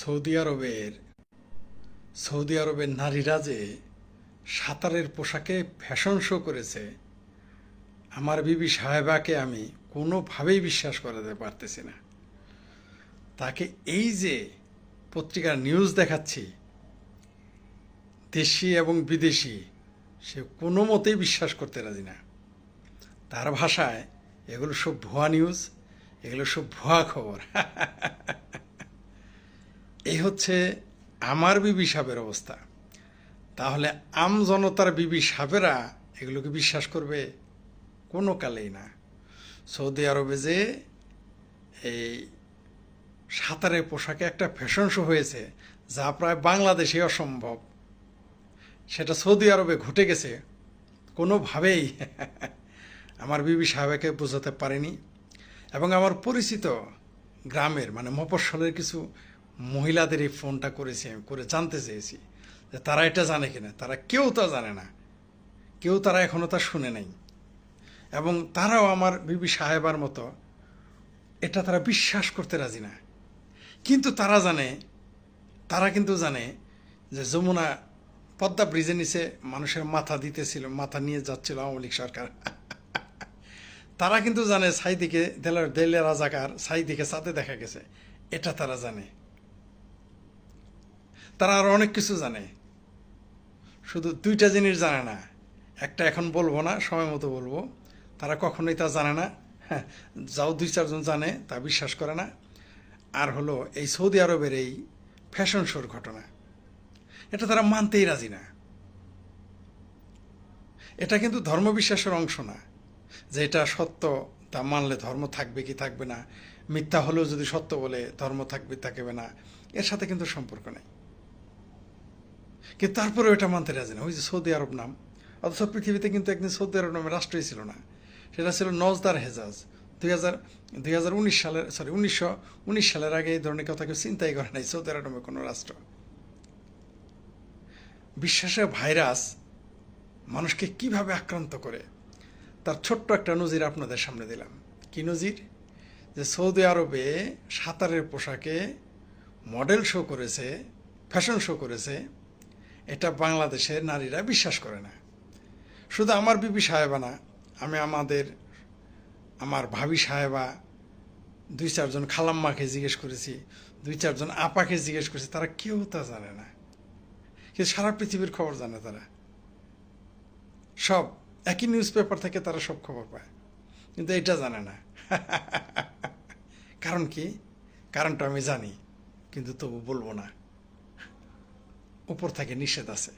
Saudi আরবের Saudi আরবের নারীরা যে সাঁতারের পোশাকে ফ্যাশন শো করেছে, আমার বিবি সাহেবাকে আমি কোনোভাবেই বিশ্বাস করাতে পারতেছি না। তাকে এই যে পত্রিকার নিউজ দেখাচ্ছি, দেশি এবং বিদেশি, সে কোনো মতেই বিশ্বাস করতে রাজি না। তার ভাষায় এগুলো সব ভুয়া নিউজ এগুলো সব ভুয়া খবর। এই হচ্ছে আমার বিবি সাহেবের অবস্থা। তাহলে আম জনতার বিবি সাহেবেরা এগুলোকে বিশ্বাস করবে? কোনো কালেই না। সৌদি আরবে যে এই সাঁতারের পোশাকে একটা ফ্যাশন শো হয়েছে, যা প্রায় বাংলাদেশে অসম্ভব। সেটা সৌদি আরবে ঘটে গেছে। কোনোভাবেই আমার বিবি সাহেবকে বোঝাতে পারেনি। এবং আমার পরিচিত গ্রামের মানে মফস্বলের কিছু মহিলাদের এই ফোনটা করেছি আমি, করে জানতে চেয়েছি যে তারা এটা জানে কিনা। তারা কেউ তা জানে না। কেউ তারা এখনও তা শুনে নাই। এবং তারাও আমার বিবি সাহেবার মতো এটা তারা বিশ্বাস করতে রাজি না। কিন্তু তারা জানে, তারা কিন্তু জানে যে যমুনা পদ্মা ব্রিজের নিচে মানুষের মাথা দিতেছিল, মাথা নিয়ে যাচ্ছিল আওয়ামী লীগ সরকার। তারা কিন্তু জানে সাইদিকে দেলার দেলে রাজাকার সাইদিকে সাথে দেখা গেছে। এটা তারা জানে। তারা আরও অনেক কিছু জানে। শুধু দুইটা জিনিস জানে না। একটা এখন বলব না, সময় মতো বলব। তারা কখনোই তা জানে না। হ্যাঁ যাও দুই চারজন জানে, তা বিশ্বাস করে না। আর হলো এই সৌদি আরবের এই ফ্যাশন শোর ঘটনা, এটা তারা মানতেই রাজি না। এটা কিন্তু ধর্মবিশ্বাসের অংশ না, যে এটা সত্য, তা মানলে ধর্ম থাকবে কি থাকবে না। মিথ্যা হলেও যদি সত্য বলে, ধর্ম থাকবে থাকবে না। এর সাথে কিন্তু সম্পর্ক নেই। কিন্তু তারপরেও এটা মানতে রাজি না। ওই যে সৌদি আরব নাম। অথচ পৃথিবীতে কিন্তু একদিন সৌদি আরব নামে রাষ্ট্রই ছিল না। সেটা ছিল নজদার হেজাজ। দুই হাজার দুই হাজার উনিশ সালের সরি উনিশশো উনিশ সালের আগে এই ধরনের কথা কেউ চিন্তাই করে নাই, সৌদি আরব নামে কোনো রাষ্ট্র। বিশ্বাসের ভাইরাস মানুষকে কীভাবে আক্রান্ত করে, তার ছোট্ট একটা নজির আপনাদের সামনে দিলাম। কি নজির? যে সৌদি আরবে সাঁতারের পোশাকে মডেল শো করেছে ফ্যাশন শো করেছে এটা বাংলাদেশের নারীরা বিশ্বাস করে না। শুধু আমার বিবি সাহেবা না, আমি আমাদের, আমার ভাবি সাহেবা, দুই চারজন খালাম্মাকে জিজ্ঞেস করেছি, দুই চারজন আপাকে জিজ্ঞেস করেছি, তারা কেউ তা জানে না। কিন্তু সারা পৃথিবীর খবর জানে তারা। সব একই নিউজ পেপার থেকে তারা সব খবর পায়, কিন্তু এটা জানে না। কারণ কি? কারণটা আমি জানি, কিন্তু তবু বলব না। উপর থেকে নিষেধ আছে